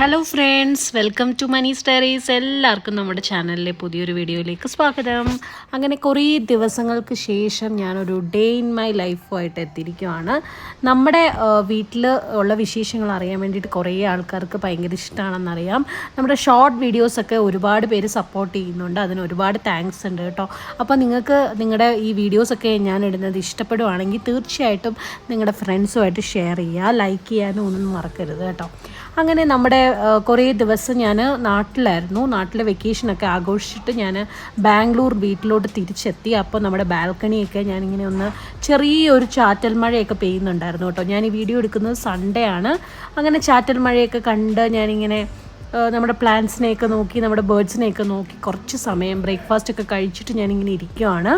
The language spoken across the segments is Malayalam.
Hello friends welcome to money stories എല്ലാവർക്കും നമ്മുടെ ചാനലിലെ പുതിയൊരു വീഡിയോയിലേക്ക് സ്വാഗതം. അങ്ങനെ കുറേ ദിവസങ്ങൾക്ക് ശേഷം ഞാനൊരു ഡേ ഇൻ മൈ ലൈഫുമായിട്ട് എത്തിയിരിക്കുവാണ്. നമ്മുടെ വീട്ടിൽ ഉള്ള വിശേഷങ്ങൾ അറിയാൻ വേണ്ടിയിട്ട് കുറേ ആൾക്കാർക്ക് ഭയങ്കര ഇഷ്ടമാണെന്നറിയാം നമ്മുടെ ഷോർട്ട് വീഡിയോസൊക്കെ ഒരുപാട് പേര് സപ്പോർട്ട് ചെയ്യുന്നുണ്ട്. അതിന് ഒരുപാട് താങ്ക്സ് ഉണ്ട് കേട്ടോ. അപ്പോൾ നിങ്ങൾക്ക് നിങ്ങളുടെ ഈ വീഡിയോസൊക്കെ ഞാൻ ഇടുന്നത് ഇഷ്ടപ്പെടുവാണെങ്കിൽ തീർച്ചയായിട്ടും നിങ്ങളുടെ ഫ്രണ്ട്സുമായിട്ട് ഷെയർ ചെയ്യുക ലൈക്ക് ചെയ്യാനും ഒന്നും മറക്കരുത് കേട്ടോ. അങ്ങനെ നമ്മുടെ കുറേ ദിവസം ഞാൻ നാട്ടിലായിരുന്നു. നാട്ടിലെ വെക്കേഷനൊക്കെ ആഘോഷിച്ചിട്ട് ഞാൻ ബാംഗ്ലൂർ വീട്ടിലോട്ട് തിരിച്ചെത്തി. അപ്പോൾ നമ്മുടെ ബാൽക്കണിയൊക്കെ ഞാനിങ്ങനെ ഒന്ന് ചെറിയൊരു ചാറ്റൽ മഴയൊക്കെ പെയ്യുന്നുണ്ടായിരുന്നു കേട്ടോ. ഞാൻ ഈ വീഡിയോ എടുക്കുന്നത് സൺഡേ ആണ്. അങ്ങനെ ചാറ്റൽ മഴയൊക്കെ കണ്ട് ഞാനിങ്ങനെ നമ്മുടെ പ്ലാന്റ്സിനെയൊക്കെ നോക്കി നമ്മുടെ ബേർഡ്സിനെയൊക്കെ നോക്കി കുറച്ച് സമയം ബ്രേക്ക്ഫാസ്റ്റ് ഒക്കെ കഴിച്ചിട്ട് ഞാനിങ്ങനെ ഇരിക്കുവാണ്.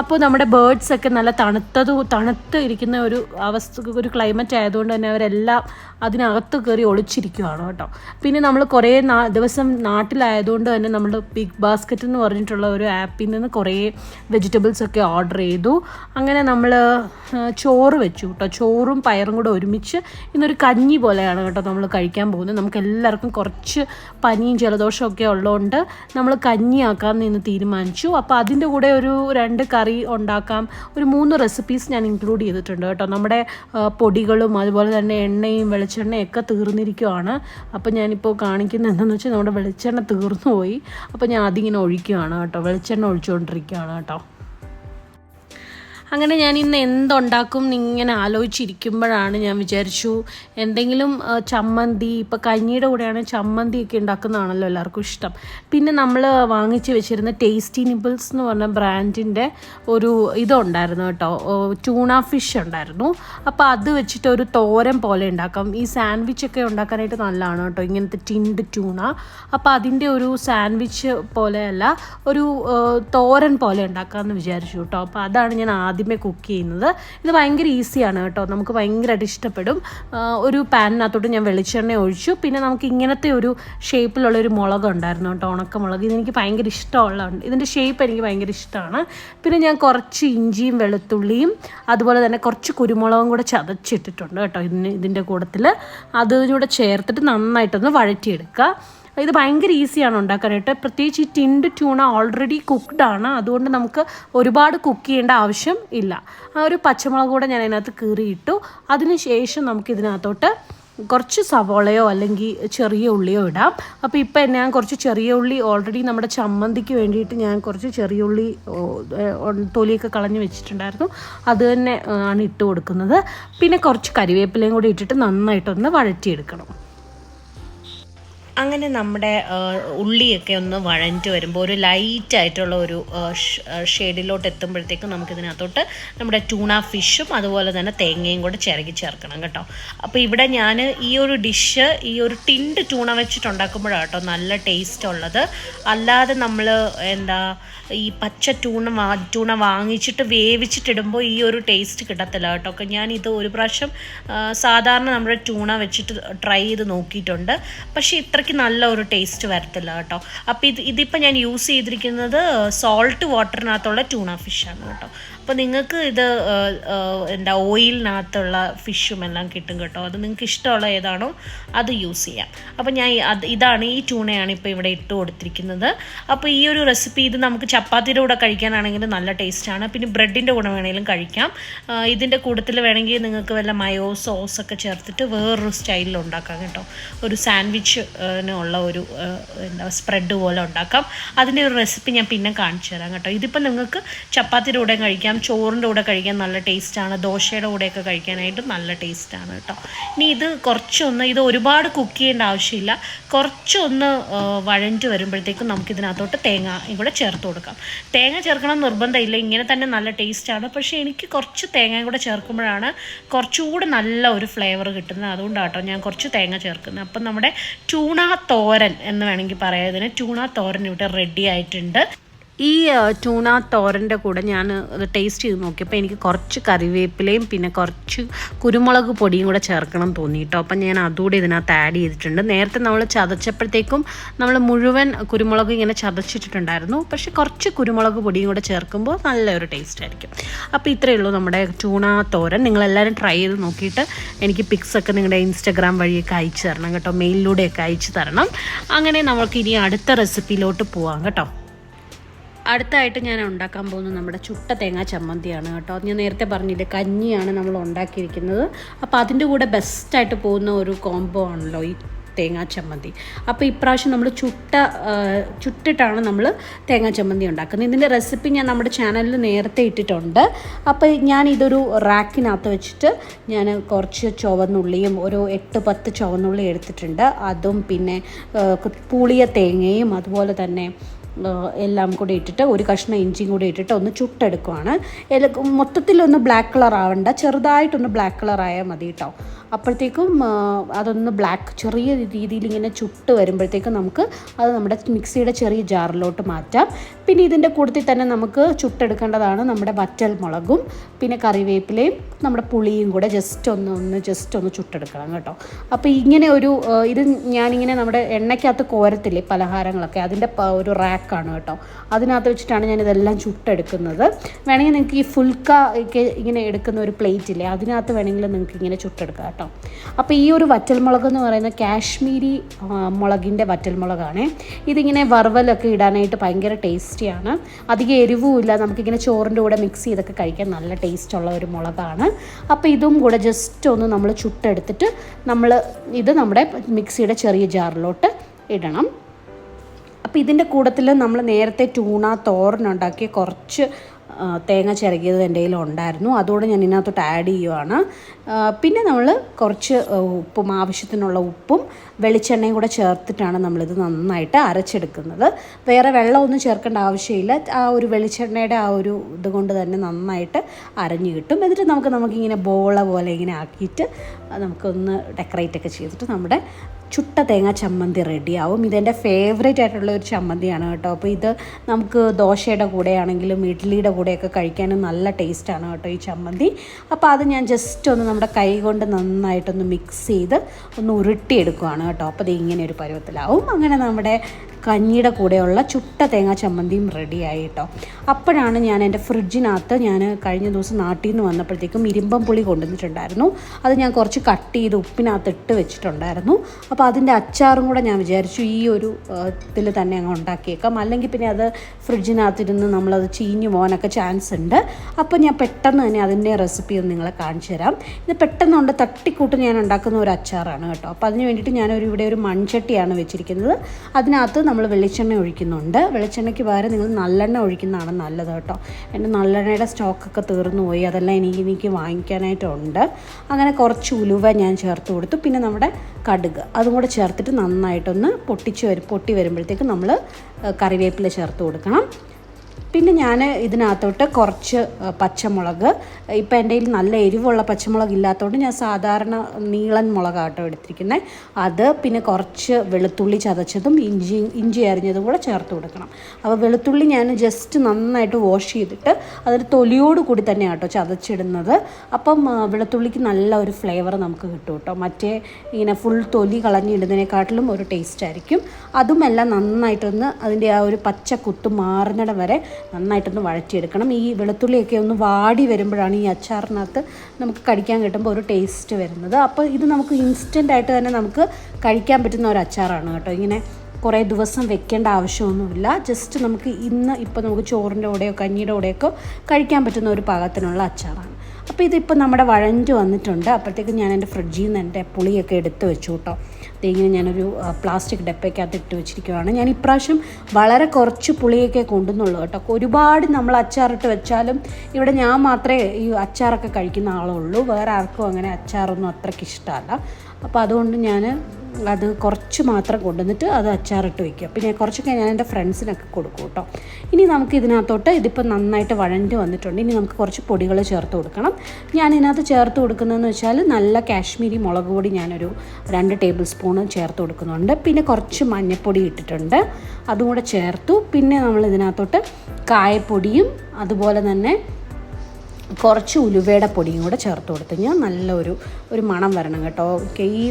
അപ്പോൾ നമ്മുടെ ബേർഡ്സ് ഒക്കെ നല്ല തണുത്തത് തണുത്ത് ഇരിക്കുന്ന ഒരു അവസ്ഥ ഒരു ക്ലൈമറ്റ് ആയതുകൊണ്ട് തന്നെ അവരെല്ലാം അതിനകത്ത് കയറി ഒളിച്ചിരിക്കുവാണ് കേട്ടോ. പിന്നെ നമ്മൾ കുറേ ദിവസം നാട്ടിലായതുകൊണ്ട് തന്നെ നമ്മൾ ബിഗ് ബാസ്ക്കറ്റ് എന്ന് പറഞ്ഞിട്ടുള്ള ഒരു ആപ്പിൽ നിന്ന് കുറേ വെജിറ്റബിൾസ് ഒക്കെ ഓർഡർ ചെയ്തു. അങ്ങനെ നമ്മൾ ചോറ് വെച്ചു കേട്ടോ. ചോറും പയറും കൂടെ ഒരുമിച്ച് ഇന്നൊരു കഞ്ഞി പോലെയാണ് കേട്ടോ നമ്മൾ കഴിക്കാൻ പോകുന്നത്. നമുക്ക് എല്ലാവർക്കും കുറച്ച് പനിയും ജലദോഷവും ഒക്കെ ഉള്ളതുകൊണ്ട് നമ്മൾ കഞ്ഞിയാക്കാമെന്ന് ഇന്ന് തീരുമാനിച്ചു. അപ്പോൾ അതിന്റെ കൂടെ ഒരു രണ്ട് കറി ഉണ്ടാക്കാം. ഒരു മൂന്ന് റെസിപ്പീസ് ഞാൻ ഇൻക്ലൂഡ് ചെയ്തിട്ടുണ്ട് കേട്ടോ. നമ്മുടെ പൊടികളും അതുപോലെ തന്നെ എണ്ണയും വെളിച്ചെണ്ണയും ഒക്കെ തീർന്നിരിക്കുവാണ്. അപ്പോൾ ഞാനിപ്പോൾ കാണിക്കുന്നത് എന്താണെന്ന് വെച്ചാൽ നമ്മുടെ വെളിച്ചെണ്ണ തീർന്നു പോയി അപ്പോൾ ഞാൻ അതിങ്ങനെ ഒഴിക്കുകയാണ് കേട്ടോ. വെളിച്ചെണ്ണ ഒഴിച്ചുകൊണ്ടിരിക്കുകയാണ് കേട്ടോ. അങ്ങനെ ഞാൻ ഇന്ന് എന്തുണ്ടാക്കും ഇങ്ങനെ ആലോചിച്ചിരിക്കുമ്പോഴാണ് ഞാൻ വിചാരിച്ചു എന്തെങ്കിലും ചമ്മന്തി ഇപ്പോൾ കഞ്ഞിയുടെ കൂടെയാണ് ചമ്മന്തിയൊക്കെ ഉണ്ടാക്കുന്നതാണല്ലോ എല്ലാവർക്കും ഇഷ്ടം. പിന്നെ നമ്മൾ വാങ്ങിച്ച് വെച്ചിരുന്ന ടേസ്റ്റി നിബിൾസ് എന്ന് പറഞ്ഞ ബ്രാൻഡിന്റെ ഒരു ഇതുണ്ടായിരുന്നു കേട്ടോ ട്യൂണ ഫിഷ് ഉണ്ടായിരുന്നു. അപ്പോൾ അത് വെച്ചിട്ട് ഒരു തോരൻ പോലെ ഉണ്ടാക്കാം. ഈ സാൻഡ്വിച്ച് ഒക്കെ ഉണ്ടാക്കാനായിട്ട് നല്ലതാണ് കേട്ടോ ഇങ്ങനത്തെ ടിൻഡ് ട്യൂണ അപ്പോൾ അതിന്റെ ഒരു സാൻഡ്വിച്ച് പോലെയല്ല ഒരു തോരൻ പോലെ ഉണ്ടാക്കാമെന്ന് വിചാരിച്ചു കേട്ടോ. അപ്പോൾ അതാണ് ഞാൻ ആദ്യമേ കുക്ക് ചെയ്യുന്നത്. ഇത് ഭയങ്കര ഈസിയാണ് കേട്ടോ. നമുക്ക് ഭയങ്കരമായിട്ട് ഇഷ്ടപ്പെടും. ഒരു പാനിനകത്തോട്ട് ഞാൻ വെളിച്ചെണ്ണ ഒഴിച്ചു. പിന്നെ നമുക്ക് ഇങ്ങനത്തെ ഒരു ഷേപ്പിലുള്ള ഒരു മുളക് ഉണ്ടായിരുന്നു കേട്ടോ ഉണക്കമുളക്. ഇതെനിക്ക് ഭയങ്കര ഇഷ്ടമുള്ളതാണ്. ഇതിന്റെ ഷേപ്പ് എനിക്ക് ഭയങ്കര ഇഷ്ടമാണ്. പിന്നെ ഞാൻ കുറച്ച് ഇഞ്ചിയും വെളുത്തുള്ളിയും അതുപോലെ തന്നെ കുറച്ച് കുരുമുളകും കൂടെ ചതച്ചിട്ടിട്ടുണ്ട് കേട്ടോ ഇതിന് ഇതിന്റെ കൂട്ടത്തിൽ അതിനൂടെ ചേർത്തിട്ട് നന്നായിട്ടൊന്ന് വഴറ്റിയെടുക്കുക. ഇത് ഭയങ്കര ഈസിയാണ് ഉണ്ടാക്കാനായിട്ട്. പ്രത്യേകിച്ച് ഈ ടിൻഡ് ട്യൂണ ഓൾറെഡി കുക്ക്ഡ് ആണ്. അതുകൊണ്ട് നമുക്ക് ഒരുപാട് കുക്ക് ചെയ്യേണ്ട ആവശ്യം ഇല്ല. ആ ഒരു പച്ചമുളക് കൂടെ ഞാൻ അതിനകത്ത് കീറിയിട്ടു. അതിന് ശേഷം നമുക്ക് ഇതിനകത്തോട്ട് കുറച്ച് സവോളയോ അല്ലെങ്കിൽ ചെറിയ ഉള്ളിയോ ഇടാം. അപ്പോൾ ഇപ്പം ഞാൻ കുറച്ച് ചെറിയ ഉള്ളി ഓൾറെഡി നമ്മുടെ ചമ്മന്തിക്ക് വേണ്ടിയിട്ട് ഞാൻ കുറച്ച് ചെറിയ ഉള്ളി തൊലിയൊക്കെ കളഞ്ഞ് വെച്ചിട്ടുണ്ടായിരുന്നു. അത് തന്നെ ആണ് ഇട്ട് കൊടുക്കുന്നത്. പിന്നെ കുറച്ച് കരിവേപ്പിലയും കൂടി ഇട്ടിട്ട് നന്നായിട്ടൊന്ന് വഴറ്റിയെടുക്കണം. അങ്ങനെ നമ്മുടെ ഉള്ളിയൊക്കെ ഒന്ന് വഴഞ്ഞിട്ട് വരുമ്പോൾ ഒരു ലൈറ്റ് ആയിട്ടുള്ള ഒരു ഷെയ്ഡിലോട്ട് എത്തുമ്പോഴത്തേക്കും നമുക്കിതിനകത്തോട്ട് നമ്മുടെ ടൂണ ഫിഷും അതുപോലെ തന്നെ തേങ്ങയും കൂടെ ചിരകി ചേർക്കണം കേട്ടോ. അപ്പോൾ ഇവിടെ ഞാൻ ഈ ഒരു ഡിഷ് ഈ ഒരു ടിൻഡ് ടൂണ വെച്ചിട്ടുണ്ടാക്കുമ്പോഴാണ് കേട്ടോ നല്ല ടേസ്റ്റ് ഉള്ളത്. അല്ലാതെ നമ്മൾ എന്താ ഈ പച്ച ടൂണ വാ ടൂണ വാങ്ങിച്ചിട്ട് വേവിച്ചിട്ടിടുമ്പോൾ ഈ ഒരു ടേസ്റ്റ് കിട്ടത്തില്ല കേട്ടോ. ഒക്കെ ഞാനിത് ഒരു പ്രാവശ്യം സാധാരണ നമ്മുടെ ടൂണ വെച്ചിട്ട് ട്രൈ ചെയ്ത് നോക്കിയിട്ടുണ്ട്. പക്ഷേ ഇത്രയ്ക്ക് നല്ല ഒരു ടേസ്റ്റ് വരത്തില്ല കേട്ടോ. അപ്പോൾ ഇത് ഇതിപ്പോൾ ഞാൻ യൂസ് ചെയ്തിരിക്കുന്നത് സോൾട്ട് വാട്ടറിനകത്തുള്ള ഫിഷ് ആണ് കേട്ടോ. അപ്പോൾ നിങ്ങൾക്ക് ഇത് എന്താ ഓയിലിനകത്തുള്ള ഫിഷും എല്ലാം കിട്ടും കേട്ടോ. അത് നിങ്ങൾക്ക് ഇഷ്ടമുള്ള ഏതാണോ അത് യൂസ് ചെയ്യാം. അപ്പോൾ ഞാൻ അത് ഇതാണ് ഈ ട്യൂണയാണ് ഇപ്പോൾ ഇവിടെ ഇട്ട് കൊടുത്തിരിക്കുന്നത്. അപ്പോൾ ഈ ഒരു റെസിപ്പി ഇത് നമുക്ക് ചപ്പാത്തിയുടെ കൂടെ കഴിക്കാനാണെങ്കിൽ നല്ല ടേസ്റ്റാണ് പിന്നെ ബ്രെഡിന്റെ കൂടെ വേണമെങ്കിലും കഴിക്കാം. ഇതിന്റെ കൂട്ടത്തിൽ വേണമെങ്കിൽ നിങ്ങൾക്ക് വല്ല മയോ സോസ് ഒക്കെ ചേർത്തിട്ട് വേറൊരു സ്റ്റൈലിൽ ഉണ്ടാക്കാം കേട്ടോ. ഒരു സാൻഡ്വിച്ചിനുള്ള ഒരു എന്താ സ്പ്രെഡ് പോലെ ഉണ്ടാക്കാം. അതിന്റെ ഒരു റെസിപ്പി ഞാൻ പിന്നെ കാണിച്ചു തരാം കേട്ടോ. ഇതിപ്പോൾ നിങ്ങൾക്ക് ചപ്പാത്തിയുടെ കൂടെ കഴിക്കാം ചോറിന്റെ കൂടെ കഴിക്കാൻ നല്ല ടേസ്റ്റാണ്. ദോശയുടെ കൂടെയൊക്കെ കഴിക്കാനായിട്ട് നല്ല ടേസ്റ്റാണ് കേട്ടോ. ഇനി ഇത് കുറച്ചൊന്ന് ഇത് ഒരുപാട് കുക്ക് ചെയ്യേണ്ട ആവശ്യമില്ല. കുറച്ചൊന്ന് ആ, വഴഞ്ഞിട്ട് വരുമ്പോഴത്തേക്കും നമുക്ക് ഇതിനകത്തോട്ട് തേങ്ങ ഇവിടെ ചേർത്ത് കൊടുക്കാം. തേങ്ങ ചേർക്കണം നിർബന്ധമില്ല. ഇങ്ങനെ തന്നെ നല്ല ടേസ്റ്റാണ്. പക്ഷേ എനിക്ക് കുറച്ച് തേങ്ങയും കൂടെ ചേർക്കുമ്പോഴാണ് കുറച്ചുകൂടി നല്ല ഒരു ഫ്ലേവർ കിട്ടുന്നത്. അതുകൊണ്ടാണ് കേട്ടോ ഞാൻ കുറച്ച് തേങ്ങ ചേർക്കുന്നത്. അപ്പം നമ്മുടെ ട്യൂണ തോരൻ എന്ന് വേണമെങ്കിൽ പറയാം. ഇതിന് ടൂണ തോരൻ ഇവിടെ റെഡി ആയിട്ടുണ്ട്. ഈ ട്യൂണ തോരന്റെ കൂടെ ഞാൻ ടേസ്റ്റ് ചെയ്ത് നോക്കിയപ്പോൾ എനിക്ക് കുറച്ച് കറിവേപ്പിലയും പിന്നെ കുറച്ച് കുരുമുളക് പൊടിയും കൂടെ ചേർക്കണം തോന്നി കേട്ടോ അപ്പം ഞാൻ അതുകൂടി ഇതിനകത്ത് ആഡ് ചെയ്തിട്ടുണ്ട്. നേരത്തെ നമ്മൾ ചതച്ചപ്പോഴത്തേക്കും നമ്മൾ മുഴുവൻ കുരുമുളക് ഇങ്ങനെ ചതച്ചിട്ടുണ്ടായിരുന്നു പക്ഷെ കുറച്ച് കുരുമുളക് പൊടിയും കൂടെ ചേർക്കുമ്പോൾ നല്ലൊരു ടേസ്റ്റ് ആയിരിക്കും. അപ്പോൾ ഇത്രയേ ഉള്ളൂ നമ്മുടെ ടൂണ തോരൻ. നിങ്ങളെല്ലാവരും ട്രൈ ചെയ്ത് നോക്കിയിട്ട് എനിക്ക് പിക്സ് ഒക്കെ നിങ്ങളുടെ ഇൻസ്റ്റഗ്രാം വഴിയൊക്കെ അയച്ചു തരണം കേട്ടോ. മെയിലിലൂടെയൊക്കെ അയച്ചു തരണം. അങ്ങനെ നമുക്ക് ഇനി അടുത്ത റെസിപ്പിയിലോട്ട് പോവാം കേട്ടോ. അടുത്തായിട്ട് ഞാൻ ഉണ്ടാക്കാൻ പോകുന്നത് നമ്മുടെ ചുട്ട തേങ്ങാ ചമ്മന്തിയാണ് കേട്ടോ. അത് ഞാൻ നേരത്തെ പറഞ്ഞില്ല കഞ്ഞിയാണ് നമ്മൾ ഉണ്ടാക്കിയിരിക്കുന്നത്. അപ്പോൾ അതിന്റെ കൂടെ ബെസ്റ്റായിട്ട് പോകുന്ന ഒരു കോംബോ ആണല്ലോ ഈ തേങ്ങാ ചമ്മന്തി. അപ്പോൾ ഇപ്രാവശ്യം നമ്മൾ ചുട്ട ചുട്ടിട്ടാണ് നമ്മൾ തേങ്ങാ ചമ്മന്തി ഉണ്ടാക്കുന്നത്. ഇതിന്റെ റെസിപ്പി ഞാൻ നമ്മുടെ ചാനലിൽ നേരത്തെ ഇട്ടിട്ടുണ്ട്. അപ്പോൾ ഞാൻ ഇതൊരു റാക്കിനകത്ത് വെച്ചിട്ട് ഞാൻ കുറച്ച് ചുവന്നുള്ളിയും ഒരു എട്ട് പത്ത് ചുവന്നുള്ളി എടുത്തിട്ടുണ്ട്. അതും പിന്നെ പുളിയ തേങ്ങയും അതുപോലെ തന്നെ എല്ലാം കൂടി ഇട്ടിട്ട് ഒരു കഷ്ണം ഇഞ്ചിയും കൂടി ഇട്ടിട്ട് ഒന്ന് ചുട്ടെടുക്കുവാണ്. മൊത്തത്തിലൊന്ന് ബ്ലാക്ക് കളർ ആവണ്ട. ചെറുതായിട്ടൊന്ന് ബ്ലാക്ക് കളർ ആയാൽ മതി കേട്ടോ അപ്പോഴത്തേക്കും അതൊന്ന് ബ്ലാക്ക് ചെറിയ രീതിയിൽ ഇങ്ങനെ ചുട്ട് വരുമ്പോഴത്തേക്കും നമുക്ക് അത് നമ്മുടെ മിക്സിയുടെ ചെറിയ ജാറിലോട്ട് മാറ്റാം. പിന്നെ ഇതിന്റെ കൂട്ടത്തിൽ തന്നെ നമുക്ക് ചുട്ടെടുക്കേണ്ടതാണ് നമ്മുടെ വറ്റൽ മുളകും പിന്നെ കറിവേപ്പിലയും നമ്മുടെ പുളിയും കൂടെ ജസ്റ്റ് ഒന്ന് ഒന്ന് ജസ്റ്റ് ഒന്ന് ചുട്ടെടുക്കണം കേട്ടോ. അപ്പോൾ ഇങ്ങനെ ഒരു ഇത് ഞാനിങ്ങനെ നമ്മുടെ എണ്ണയ്ക്കകത്ത് കോരത്തില്ലേ പലഹാരങ്ങളൊക്കെ അതിന്റെ ഒരു റാക്കാണ് കേട്ടോ. അതിനകത്ത് വെച്ചിട്ടാണ് ഞാൻ ഇതെല്ലാം ചുട്ടെടുക്കുന്നത്. വേണമെങ്കിൽ നിങ്ങൾക്ക് ഈ ഫുൽക്ക ഒക്കെ ഇങ്ങനെ എടുക്കുന്ന ഒരു പ്ലേറ്റ് ഇല്ലേ അതിനകത്ത് വേണമെങ്കിൽ നിങ്ങൾക്ക് ഇങ്ങനെ ചുട്ടെടുക്കാം കേട്ടോ. അപ്പോൾ ഈ ഒരു വറ്റൽ മുളക് എന്ന് പറയുന്നത് കാശ്മീരി മുളകിന്റെ വറ്റൽമുളകാണ് ഇതിങ്ങനെ വറവലൊക്കെ ഇടാനായിട്ട് ഭയങ്കര ടേസ്റ്റിയാണ്. അധികം എരിവുമില്ല നമുക്കിങ്ങനെ ചോറിന്റെ കൂടെ മിക്സ് ചെയ്തൊക്കെ കഴിക്കാൻ നല്ല ടേസ്റ്റുള്ള ഒരു മുളകാണ്. അപ്പോൾ ഇതും കൂടെ ജസ്റ്റ് ഒന്ന് നമ്മൾ ചുട്ടെടുത്തിട്ട് നമ്മൾ ഇത് നമ്മുടെ മിക്സിയുടെ ചെറിയ ജാറിലോട്ട് ഇടണം. അപ്പോൾ ഇതിന്റെ കൂട്ടത്തിൽ നമ്മൾ നേരത്തെ ടൂണ തോരനുണ്ടാക്കിയ കുറച്ച് തേങ്ങ ചിരകിയത് എന്റെ കയ്യിൽ ഉണ്ടായിരുന്നു. അതുകൊണ്ട് ഞാൻ ഇതിനകത്തോട്ട് ആഡ് ചെയ്യുവാണ്. പിന്നെ നമ്മൾ കുറച്ച് ഉപ്പും ആവശ്യത്തിനുള്ള ഉപ്പും വെളിച്ചെണ്ണയും കൂടെ ചേർത്തിട്ടാണ് നമ്മളിത് നന്നായിട്ട് അരച്ചെടുക്കുന്നത്. വേറെ വെള്ളമൊന്നും ചേർക്കേണ്ട ആവശ്യമില്ല. ആ ഒരു വെളിച്ചെണ്ണയുടെ ആ ഒരു ഇതുകൊണ്ട് തന്നെ നന്നായിട്ട് അരഞ്ഞു കിട്ടും. എന്നിട്ട് നമുക്ക് നമുക്കിങ്ങനെ ബോള പോലെ ഇങ്ങനെ ആക്കിയിട്ട് നമുക്കൊന്ന് ഡെക്കറേറ്റ് ഒക്കെ ചെയ്തിട്ട് നമ്മുടെ ചുട്ട തേങ്ങ ചമ്മന്തി റെഡിയാവും ഇതെന്റെ ഫേവറേറ്റ് ആയിട്ടുള്ള ഒരു ചമ്മന്തിയാണ് കേട്ടോ. അപ്പോൾ ഇത് നമുക്ക് ദോശയുടെ കൂടെയാണെങ്കിലും ഇഡ്ലിയുടെ ഇഡ്ഡലിയുടെ കൂടെയൊക്കെ കഴിക്കാനും നല്ല ടേസ്റ്റാണ് കേട്ടോ ഈ ചമ്മന്തി. അപ്പോൾ അത് ഞാൻ ജസ്റ്റ് ഒന്ന് നമ്മുടെ കൈ കൊണ്ട് നന്നായിട്ടൊന്ന് മിക്സ് ചെയ്ത് ഒന്ന് ഉരുട്ടിയെടുക്കുകയാണ് കേട്ടോ. അപ്പോൾ ഇത് ഇങ്ങനെ ഒരു പരുവത്തിലാവും. അങ്ങനെ നമ്മുടെ കഞ്ഞിയുടെ കൂടെയുള്ള ചുട്ട തേങ്ങ ചമ്മന്തിയും റെഡിയായി കേട്ടോ അപ്പോഴാണ് ഞാൻ എന്റെ ഫ്രിഡ്ജിനകത്ത് ഞാൻ കഴിഞ്ഞ ദിവസം നാട്ടിൽ നിന്ന് വന്നപ്പോഴത്തേക്കും ഇരുമ്പം പുളി കൊണ്ടുവന്നിട്ടുണ്ടായിരുന്നു. അത് ഞാൻ കുറച്ച് കട്ട് ചെയ്ത് ഉപ്പിനകത്ത് ഇട്ട് വെച്ചിട്ടുണ്ടായിരുന്നു. അപ്പോൾ അതിന്റെ അച്ചാറും കൂടെ ഞാൻ വിചാരിച്ചു ഈ ഒരു ഇതിൽ തന്നെ അങ്ങ് ഉണ്ടാക്കിയേക്കാം. അല്ലെങ്കിൽ പിന്നെ അത് ഫ്രിഡ്ജിനകത്തിരുന്ന് നമ്മളത് ചീഞ്ഞു പോകാനൊക്കെ ചാൻസ് ഉണ്ട്. അപ്പോൾ ഞാൻ പെട്ടെന്ന് തന്നെ അതിന്റെ റെസിപ്പി ഒന്ന് നിങ്ങളെ കാണിച്ചു തരാം. ഇത് പെട്ടെന്ന് കൊണ്ട് തട്ടിക്കൂട്ട് ഞാൻ ഉണ്ടാക്കുന്ന ഒരു അച്ചാറാണ് കേട്ടോ. അപ്പോൾ അതിന് വേണ്ടിയിട്ട് ഞാനൊരു ഇവിടെ ഒരു മൺചട്ടിയാണ് വെച്ചിരിക്കുന്നത്. അതിനകത്ത് നമ്മൾ വെളിച്ചെണ്ണ ഒഴിക്കുന്നുണ്ട്. വെളിച്ചെണ്ണയ്ക്ക് പകരം നിങ്ങൾ നല്ലെണ്ണ ഒഴിക്കുന്നതാണ് നല്ലത് കേട്ടോ. എന്റെ നല്ലെണ്ണയുടെ സ്റ്റോക്കൊക്കെ തീർന്നു പോയി. അതെല്ലാം എനിക്ക് എനിക്ക് വാങ്ങിക്കാനായിട്ടുണ്ട്. അങ്ങനെ കുറച്ച് ഉലുവ ഞാൻ ചേർത്ത് കൊടുത്തു. പിന്നെ നമ്മുടെ കടുക്. അതും കൂടെ ചേർത്തിട്ട് നന്നായിട്ടൊന്ന് പൊട്ടിച്ച് വരും പൊട്ടി വരുമ്പോഴത്തേക്ക് നമ്മൾ കറിവേപ്പില ചേർത്ത് കൊടുക്കണം. പിന്നെ ഞാൻ ഇതിനകത്തോട്ട് കുറച്ച് പച്ചമുളക്. ഇപ്പം എന്റെ കയ്യിൽ നല്ല എരിവുള്ള പച്ചമുളക് ഇല്ലാത്തതുകൊണ്ട് ഞാൻ സാധാരണ നീളൻ മുളകാട്ടോ എടുത്തിരിക്കുന്നത് അത് പിന്നെ കുറച്ച് വെളുത്തുള്ളി ചതച്ചതും ഇഞ്ചി ഇഞ്ചി അരിഞ്ഞതും കൂടെ ചേർത്ത് കൊടുക്കണം. അപ്പോൾ വെളുത്തുള്ളി ഞാൻ ജസ്റ്റ് നന്നായിട്ട് വാഷ് ചെയ്തിട്ട് അതൊരു തൊലിയോട് കൂടി തന്നെ കേട്ടോ ചതച്ചിടുന്നത്. അപ്പം വെളുത്തുള്ളിക്ക് നല്ല ഒരു ഫ്ലേവർ നമുക്ക് കിട്ടും കേട്ടോ. മറ്റേ ഇങ്ങനെ ഫുൾ തൊലി കളഞ്ഞിടുന്നതിനെക്കാട്ടിലും ഒരു ടേസ്റ്റ് ആയിരിക്കും. അതുമെല്ലാം നന്നായിട്ടൊന്ന് അതിന്റെ ആ ഒരു പച്ച കുത്ത് മാറുന്നിടം വരെ നന്നായിട്ടൊന്ന് വഴറ്റിയെടുക്കണം. ഈ വെളുത്തുള്ളിയൊക്കെ ഒന്ന് വാടി വരുമ്പോഴാണ് ഈ അച്ചാറിനകത്ത് നമുക്ക് കഴിക്കാൻ കിട്ടുമ്പോൾ ഒരു ടേസ്റ്റ് വരുന്നത്. അപ്പോൾ ഇത് നമുക്ക് ഇൻസ്റ്റന്റ് ആയിട്ട് തന്നെ നമുക്ക് കഴിക്കാൻ പറ്റുന്ന ഒരു അച്ചാറാണ് കേട്ടോ. ഇങ്ങനെ കുറേ ദിവസം വെക്കേണ്ട ആവശ്യമൊന്നുമില്ല. ജസ്റ്റ് നമുക്ക് ഇന്ന് ഇപ്പോൾ നമുക്ക് ചോറിന്റെ കൂടെയോ കഞ്ഞിയുടെ കൂടെയൊക്കെ കഴിക്കാൻ പറ്റുന്ന ഒരു പാകത്തിനുള്ള അച്ചാറാണ്. അപ്പോൾ ഇതിപ്പോൾ നമ്മുടെ വഴഞ്ഞ് വന്നിട്ടുണ്ട്. അപ്പോഴത്തേക്കും ഞാൻ എന്റെ ഫ്രിഡ്ജിൽ നിന്ന് എന്റെ പുളിയൊക്കെ എടുത്ത് വെച്ചു കേട്ടോ. ഇങ്ങനെ ഞാനൊരു പ്ലാസ്റ്റിക് ഡപ്പയ്ക്കകത്ത് ഇട്ട് വെച്ചിരിക്കുകയാണ് ഞാൻ ഇപ്രാവശ്യം വളരെ കുറച്ച് പുളിയൊക്കെ കൊണ്ടുവന്നുള്ളൂ കേട്ടോ. ഒരുപാട് നമ്മൾ അച്ചാറിട്ട് വെച്ചാലും ഇവിടെ ഞാൻ മാത്രമേ ഈ അച്ചാറൊക്കെ കഴിക്കുന്ന ആളുള്ളൂ. വേറെ ആർക്കും അങ്ങനെ അച്ചാറൊന്നും അത്രയ്ക്ക് ഇഷ്ടമല്ല. അപ്പോൾ അതുകൊണ്ട് ഞാൻ അത് കുറച്ച് മാത്രം കൊണ്ടുവന്നിട്ട് അത് അച്ചാറിട്ട് വയ്ക്കുക. പിന്നെ കുറച്ചൊക്കെ ഞാൻ എന്റെ ഫ്രണ്ട്സിനൊക്കെ കൊടുക്കും കേട്ടോ. ഇനി നമുക്ക് ഇതിനകത്തോട്ട് ഇതിപ്പോൾ നന്നായിട്ട് വഴണ്ടി വന്നിട്ടുണ്ട്. ഇനി നമുക്ക് കുറച്ച് പൊടികൾ ചേർത്ത് കൊടുക്കണം. ഞാൻ ഇതിനകത്ത് ചേർത്ത് കൊടുക്കുന്നതെന്ന് വെച്ചാൽ നല്ല കാശ്മീരി മുളക് പൊടി ഞാനൊരു രണ്ട് ടേബിൾ സ്പൂൺ ചേർത്ത് കൊടുക്കുന്നുണ്ട്. പിന്നെ കുറച്ച് മഞ്ഞൾപ്പൊടി ഇട്ടിട്ടുണ്ട്. അതും കൂടെ ചേർത്തു. പിന്നെ നമ്മൾ ഇതിനകത്തോട്ട് കായപ്പൊടിയും അതുപോലെ തന്നെ കുറച്ച് ഉലുവയുടെ പൊടിയും കൂടെ ചേർത്ത് കൊടുത്ത് കഴിഞ്ഞാൽ നല്ലൊരു ഒരു മണം വരണം കേട്ടോ. ഓക്കെ ഈ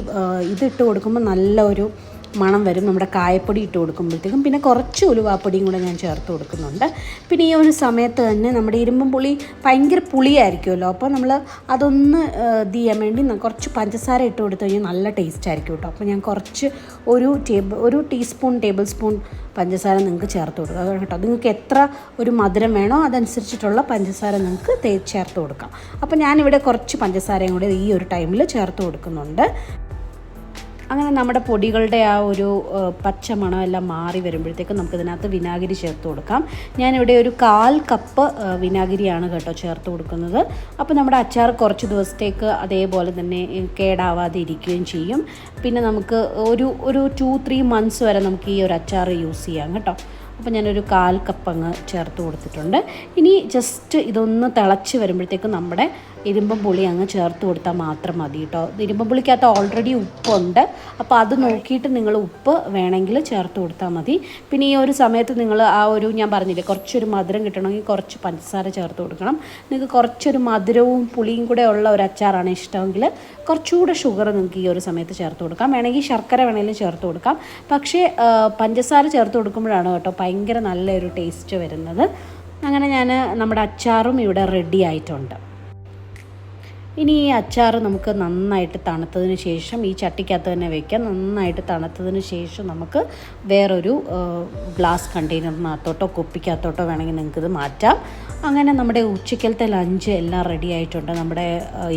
ഇതിട്ട് കൊടുക്കുമ്പോൾ നല്ല ഒരു മണം വരും നമ്മുടെ കായപ്പൊടി ഇട്ട് കൊടുക്കുമ്പോഴത്തേക്കും. പിന്നെ കുറച്ച് ഉലുവാപ്പൊടിയും കൂടെ ഞാൻ ചേർത്ത് കൊടുക്കുന്നുണ്ട്. പിന്നെ ഈ ഒരു സമയത്ത് തന്നെ നമ്മുടെ ഇരുമ്പും പുളി ഭയങ്കര പുളിയായിരിക്കുമല്ലോ. അപ്പോൾ നമ്മൾ അതൊന്ന് ഇത് ചെയ്യാൻ വേണ്ടി കുറച്ച് പഞ്ചസാര ഇട്ട് കൊടുത്തു കഴിഞ്ഞാൽ നല്ല ടേസ്റ്റ് ആയിരിക്കും കേട്ടോ. അപ്പോൾ ഞാൻ കുറച്ച് ഒരു ടേബിൾ ഒരു ടീസ്പൂൺ ടേബിൾ സ്പൂൺ പഞ്ചസാര നിങ്ങൾക്ക് ചേർത്ത് കൊടുക്കുക അതാണ് കേട്ടോ. നിങ്ങൾക്ക് എത്ര ഒരു മധുരം വേണോ അതനുസരിച്ചിട്ടുള്ള പഞ്ചസാര നിങ്ങൾക്ക് ചേർത്ത് കൊടുക്കാം. അപ്പോൾ ഞാനിവിടെ കുറച്ച് പഞ്ചസാരയും കൂടെ ഈ ഒരു ടൈമിൽ ചേർത്ത് കൊടുക്കുന്നുണ്ട്. അങ്ങനെ നമ്മുടെ പൊടികളുടെ ആ ഒരു പച്ച മണമെല്ലാം മാറി വരുമ്പോഴത്തേക്കും നമുക്ക് ഇതിനകത്ത് വിനാഗിരി ചേർത്ത് കൊടുക്കാം. ഞാനിവിടെ ഒരു കാൽ കപ്പ് വിനാഗിരിയാണ് കേട്ടോ ചേർത്ത് കൊടുക്കുന്നത്. അപ്പോൾ നമ്മുടെ അച്ചാർ കുറച്ച് ദിവസത്തേക്ക് അതേപോലെ തന്നെ കേടാവാതെ ഇരിക്കുകയും ചെയ്യും. പിന്നെ നമുക്ക് ഒരു ഒരു ടു ത്രീ മന്ത്സ് വരെ നമുക്ക് ഈ ഒരു അച്ചാർ യൂസ് ചെയ്യാം കേട്ടോ. അപ്പോൾ ഞാനൊരു കാൽ കപ്പ് അങ്ങ് ചേർത്ത് കൊടുത്തിട്ടുണ്ട്. ഇനി ജസ്റ്റ് ഇതൊന്ന് തിളച്ച് വരുമ്പോഴത്തേക്കും നമ്മുടെ ഇരുമ്പം പുളി അങ്ങ് ചേർത്ത് കൊടുത്താൽ മാത്രം മതി കേട്ടോ. ഇരുമ്പം പുളിക്കകത്ത് ഓൾറെഡി ഉപ്പുണ്ട്. അപ്പോൾ അത് നോക്കിയിട്ട് നിങ്ങൾ ഉപ്പ് വേണമെങ്കിൽ ചേർത്ത് കൊടുത്താൽ മതി. പിന്നെ ഈ ഒരു സമയത്ത് നിങ്ങൾ ആ ഒരു ഞാൻ പറഞ്ഞില്ലേ കുറച്ചൊരു മധുരം കിട്ടണമെങ്കിൽ കുറച്ച് പഞ്ചസാര ചേർത്ത് കൊടുക്കണം. നിങ്ങൾക്ക് കുറച്ചൊരു മധുരവും പുളിയും കൂടെ ഉള്ള ഒരു അച്ചാറാണ് ഇഷ്ടമെങ്കിൽ കുറച്ചുകൂടെ ഷുഗർ നിങ്ങൾക്ക് ഈ ഒരു സമയത്ത് ചേർത്ത് കൊടുക്കാം. വേണമെങ്കിൽ ശർക്കര വേണമെങ്കിലും ചേർത്ത് കൊടുക്കാം. പക്ഷേ പഞ്ചസാര ചേർത്ത് കൊടുക്കുമ്പോഴാണ് കേട്ടോ ഭയങ്കര നല്ലൊരു ടേസ്റ്റ് വരുന്നത്. അങ്ങനെ ഞാൻ നമ്മുടെ അച്ചാറും ഇവിടെ റെഡി ആയിട്ടുണ്ട്. ഇനി ഈ അച്ചാർ നമുക്ക് നന്നായിട്ട് തണുത്തതിന് ശേഷം ഈ ചട്ടിക്കകത്ത് തന്നെ വെക്കാം. നന്നായിട്ട് തണുത്തതിന് ശേഷം നമുക്ക് വേറൊരു ഗ്ലാസ് കണ്ടെയ്നറിനകത്തോട്ടോ കുപ്പിക്കകത്തോട്ടോ വേണമെങ്കിൽ നിങ്ങൾക്കിത് മാറ്റാം. അങ്ങനെ നമ്മുടെ ഉച്ചക്കലത്തെ ലഞ്ച് എല്ലാം റെഡി ആയിട്ടുണ്ട്. നമ്മുടെ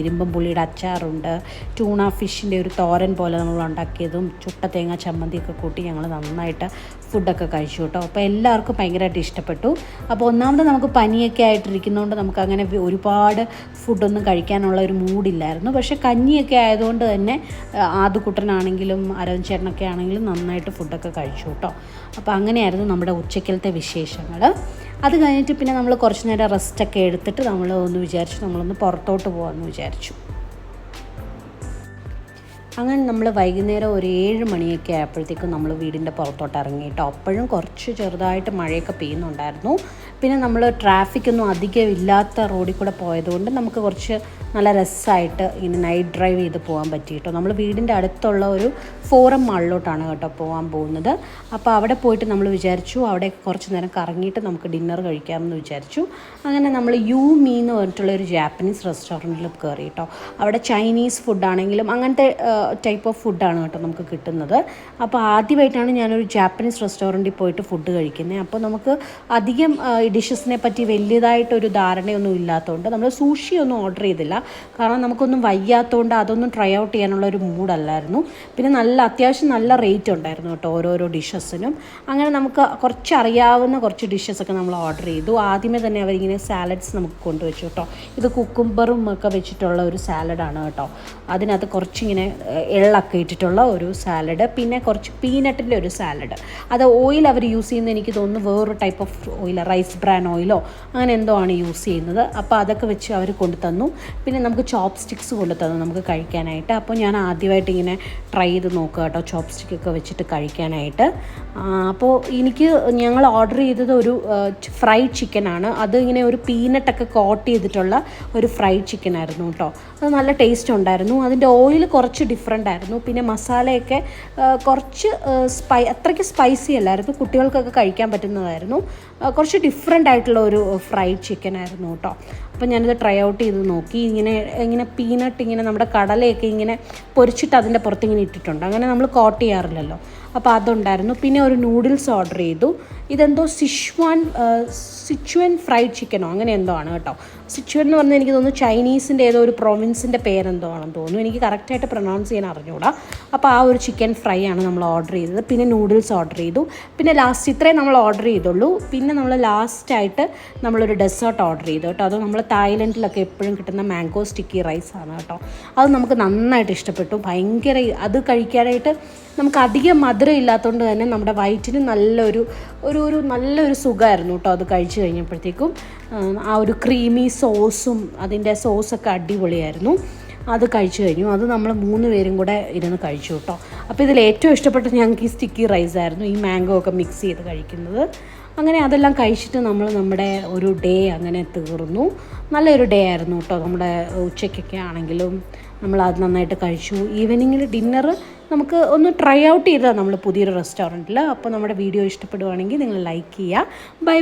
ഇരുമ്പം പുളിയുടെ അച്ചാറുണ്ട്. ട്യൂണ ഫിഷിന്റെ ഒരു തോരൻ പോലെ നമ്മൾ ഉണ്ടാക്കിയതും ചുട്ട തേങ്ങ ചമ്മന്തിയൊക്കെ കൂട്ടി ഞങ്ങൾ നന്നായിട്ട് ഫുഡൊക്കെ കഴിച്ചു കേട്ടോ. അപ്പോൾ എല്ലാവർക്കും ഭയങ്കരമായിട്ട് ഇഷ്ടപ്പെട്ടു. അപ്പോൾ ഒന്നാമത് നമുക്ക് പനിയൊക്കെ ആയിട്ടിരിക്കുന്നതുകൊണ്ട് നമുക്ക് അങ്ങനെ ഒരുപാട് ഫുഡൊന്നും കഴിക്കാനുള്ള ഒരു മൂഡില്ലായിരുന്നു. പക്ഷേ കഞ്ഞിയൊക്കെ ആയതുകൊണ്ട് തന്നെ ആദ്യക്കുട്ടനാണെങ്കിലും അരവിന്ദ് ചേട്ടനൊക്കെ ആണെങ്കിലും നന്നായിട്ട് ഫുഡൊക്കെ കഴിച്ചു കേട്ടോ. അപ്പോൾ അങ്ങനെയായിരുന്നു നമ്മുടെ ഉച്ചക്കലത്തെ വിശേഷങ്ങൾ. അത് കഴിഞ്ഞിട്ട് പിന്നെ നമ്മൾ കുറച്ച് നേരം റെസ്റ്റൊക്കെ എടുത്തിട്ട് നമ്മൾ ഒന്ന് വിചാരിച്ചു നമ്മളൊന്ന് പുറത്തോട്ട് പോകാമെന്ന് വിചാരിച്ചു. അങ്ങനെ നമ്മൾ വൈകുന്നേരം ഒരു ഏഴ് മണിയൊക്കെ ആയപ്പോഴത്തേക്കും നമ്മൾ വീടിന്റെ പുറത്തോട്ട് ഇറങ്ങി കേട്ടോ. അപ്പോഴും കുറച്ച് ചെറുതായിട്ട് മഴയൊക്കെ പെയ്യുന്നുണ്ടായിരുന്നു. പിന്നെ നമ്മൾ ട്രാഫിക്കൊന്നും അധികം ഇല്ലാത്ത റോഡിൽ കൂടെ പോയതുകൊണ്ട് നമുക്ക് കുറച്ച് നല്ല രസമായിട്ട് ഇങ്ങനെ നൈറ്റ് ഡ്രൈവ് ചെയ്ത് പോകാൻ പറ്റി കേട്ടോ. നമ്മൾ വീടിന്റെ അടുത്തുള്ള ഒരു ഫോറം മാളിലോട്ടാണ് കേട്ടോ പോകാൻ പോകുന്നത്. അപ്പോൾ അവിടെ പോയിട്ട് നമ്മൾ വിചാരിച്ചു അവിടെ കുറച്ച് നേരം കറങ്ങിയിട്ട് നമുക്ക് ഡിന്നർ കഴിക്കാമെന്ന് വിചാരിച്ചു. അങ്ങനെ നമ്മൾ യു മീ എന്ന് പറഞ്ഞിട്ടുള്ള ഒരു ജാപ്പനീസ് റെസ്റ്റോറന്റിൽ കയറി കേട്ടോ. അവിടെ ചൈനീസ് ഫുഡാണെങ്കിലും അങ്ങനത്തെ ടൈപ്പ് ഓഫ് ഫുഡാണ് കേട്ടോ നമുക്ക് കിട്ടുന്നത്. അപ്പോൾ ആദ്യമായിട്ടാണ് ഞാനൊരു ജാപ്പനീസ് റെസ്റ്റോറന്റിൽ പോയിട്ട് ഫുഡ് കഴിക്കുന്നത്. അപ്പോൾ നമുക്ക് അധികം ഡിഷസിനെ പറ്റി വലിയതായിട്ടൊരു ധാരണയൊന്നും ഇല്ലാത്തതുകൊണ്ട് നമ്മൾ സൂഷി ഒന്നും ഓർഡർ ചെയ്തില്ല. കാരണം നമുക്കൊന്നും വയ്യാത്തതുകൊണ്ട് അതൊന്നും ട്രൈ ഔട്ട് ചെയ്യാനുള്ള ഒരു മൂഡല്ലായിരുന്നു പിന്നെ നല്ല അത്യാവശ്യം നല്ല റേറ്റ് ഉണ്ടായിരുന്നു കേട്ടോ ഓരോരോ ഡിഷസിനും അങ്ങനെ നമുക്ക് കുറച്ച് അറിയാവുന്ന കുറച്ച് ഡിഷസൊക്കെ നമ്മൾ ഓർഡർ ചെയ്തു. ആദ്യമേ തന്നെ അവരിങ്ങനെ സാലഡ്സ് നമുക്ക് കൊണ്ടുവച്ചു കേട്ടോ. ഇത് കുക്കുംബറും ഒക്കെ വെച്ചിട്ടുള്ള ഒരു സാലഡാണ് കേട്ടോ. അതിനകത്ത് കുറച്ചിങ്ങനെ എള്ളൊക്കെ ഇട്ടിട്ടുള്ള ഒരു സാലഡ് പിന്നെ കുറച്ച് പീനട്ടിന്റെ ഒരു സാലഡ് അത് ഓയിൽ അവർ യൂസ് ചെയ്യുന്നത് എനിക്ക് തോന്നുന്നു വേറൊരു type of oil rice bran ഓയിലോ അങ്ങനെ എന്തോ ആണ് യൂസ് ചെയ്യുന്നത്. അപ്പോൾ അതൊക്കെ വെച്ച് അവർ കൊണ്ടുതന്നു പിന്നെ നമുക്ക് ചോപ്പ് സ്റ്റിക്സ് കൊണ്ടു തന്നു നമുക്ക് കഴിക്കാനായിട്ട്. അപ്പോൾ ഞാൻ ആദ്യമായിട്ട് ഇങ്ങനെ ട്രൈ ചെയ്ത് നോക്കുക കേട്ടോ ചോപ്പ് സ്റ്റിക്കൊക്കെ വെച്ചിട്ട് കഴിക്കാനായിട്ട്. അപ്പോൾ എനിക്ക് ഞങ്ങൾ ഓർഡർ ചെയ്തത് ഒരു ഫ്രൈഡ് ചിക്കനാണ് അത് ഇങ്ങനെ ഒരു പീനട്ടൊക്കെ കോട്ട് ചെയ്തിട്ടുള്ള ഒരു ഫ്രൈഡ് ചിക്കൻ ആയിരുന്നു കേട്ടോ. അത് നല്ല ടേസ്റ്റ് ഉണ്ടായിരുന്നു. അതിന്റെ ഓയിൽ കുറച്ച് ഡിഫറെന്റ് ആയിരുന്നു. പിന്നെ മസാലയൊക്കെ കുറച്ച് സ്പൈ അത്രയ്ക്ക് സ്പൈസി അല്ലായിരുന്നു. കുട്ടികൾക്കൊക്കെ കഴിക്കാൻ പറ്റുന്നതായിരുന്നു. കുറച്ച് ഡിഫറെന്റ് ആയിട്ടുള്ള ഒരു ഫ്രൈഡ് ചിക്കൻ ആയിരുന്നു കേട്ടോ അപ്പോൾ ഞാനിത് ട്രൈ ഔട്ട് ചെയ്ത് നോക്കി. ഇങ്ങനെ ഇങ്ങനെ പീനട്ട് ഇങ്ങനെ നമ്മുടെ കടലയൊക്കെ ഇങ്ങനെ പൊരിച്ചിട്ട് അതിന്റെ പുറത്ത് ഇങ്ങനെ ഇട്ടിട്ടുണ്ട്. അങ്ങനെ നമ്മൾ കോട്ട് ചെയ്യാറില്ലല്ലോ. അപ്പോൾ അതുണ്ടായിരുന്നു. പിന്നെ ഒരു നൂഡിൽസ് ഓർഡർ ചെയ്തു. ഇതെന്തോ സിഷ്വാൻ സിച്വൻ ഫ്രൈഡ് ചിക്കനോ അങ്ങനെ എന്തോ ആണ് കേട്ടോ. സിച്വൻ എന്ന് പറഞ്ഞാൽ എനിക്ക് തോന്നുന്നു ചൈനീസിന്റെ ഏതോ ഒരു പ്രൊവിൻസിന്റെ പേരെന്തോ ആണെന്ന് തോന്നുന്നു. എനിക്ക് കറക്റ്റായിട്ട് പ്രൊനൗൺസ് ചെയ്യാൻ അറിഞ്ഞുകൂടാ അപ്പോൾ ആ ഒരു ചിക്കൻ ഫ്രൈ ആണ് നമ്മൾ ഓർഡർ ചെയ്തത്. പിന്നെ നൂഡിൽസ് ഓർഡർ ചെയ്തു. പിന്നെ ലാസ്റ്റ് ഇത്രയും നമ്മൾ ഓർഡർ ചെയ്തുള്ളൂ. പിന്നെ നമ്മൾ ലാസ്റ്റായിട്ട് നമ്മളൊരു ഡെസേർട്ട് ഓർഡർ ചെയ്തു കേട്ടോ. അത് നമ്മൾ തായ്ലൻഡിലൊക്കെ എപ്പോഴും കിട്ടുന്ന മാംഗോ സ്റ്റിക്കി റൈസ് ആണ് കേട്ടോ. അത് നമുക്ക് നന്നായിട്ട് ഇഷ്ടപ്പെട്ടു. ഭയങ്കര അത് കഴിക്കാനായിട്ട് നമുക്ക് അധികം മധുരം ഇല്ലാത്തതുകൊണ്ട് തന്നെ നമ്മുടെ വയറ്റിന് നല്ലൊരു ഒരു ഒരു നല്ലൊരു സുഖമായിരുന്നു കേട്ടോ അത് കഴിച്ചു കഴിഞ്ഞപ്പോഴത്തേക്കും. ആ ഒരു ക്രീമി സോസും അതിന്റെ സോസൊക്കെ അടിപൊളിയായിരുന്നു. അത് കഴിച്ചു കഴിഞ്ഞു. അത് നമ്മൾ മൂന്ന് പേരും കൂടെ ഇരുന്ന് കഴിച്ചു കേട്ടോ. അപ്പോൾ ഇതിൽ ഏറ്റവും ഇഷ്ടപ്പെട്ട ഞങ്ങൾക്ക് ഈ സ്റ്റിക്കി റൈസ് ആയിരുന്നു. ഈ മാംഗോ ഒക്കെ മിക്സ് ചെയ്ത് കഴിക്കുന്നത്. അങ്ങനെ അതെല്ലാം കഴിച്ചിട്ട് നമ്മൾ നമ്മുടെ ഒരു ഡേ അങ്ങനെ തീർന്നു. നല്ലൊരു ഡേ ആയിരുന്നു കേട്ടോ നമ്മുടെ ഉച്ചയ്ക്കൊക്കെ ആണെങ്കിലും. നമ്മൾ അത് നന്നായിട്ട് കഴിച്ചു. ഈവനിങ്ങിൽ ഡിന്നർ നമുക്ക് ഒന്ന് ട്രൈ ഔട്ട് ചെയ്തതാണ് നമ്മൾ പുതിയൊരു റെസ്റ്റോറന്റിൽ അപ്പോൾ നമ്മുടെ വീഡിയോ ഇഷ്ടപ്പെടുവാണെങ്കിൽ നിങ്ങൾ ലൈക്ക് ചെയ്യുക ബൈ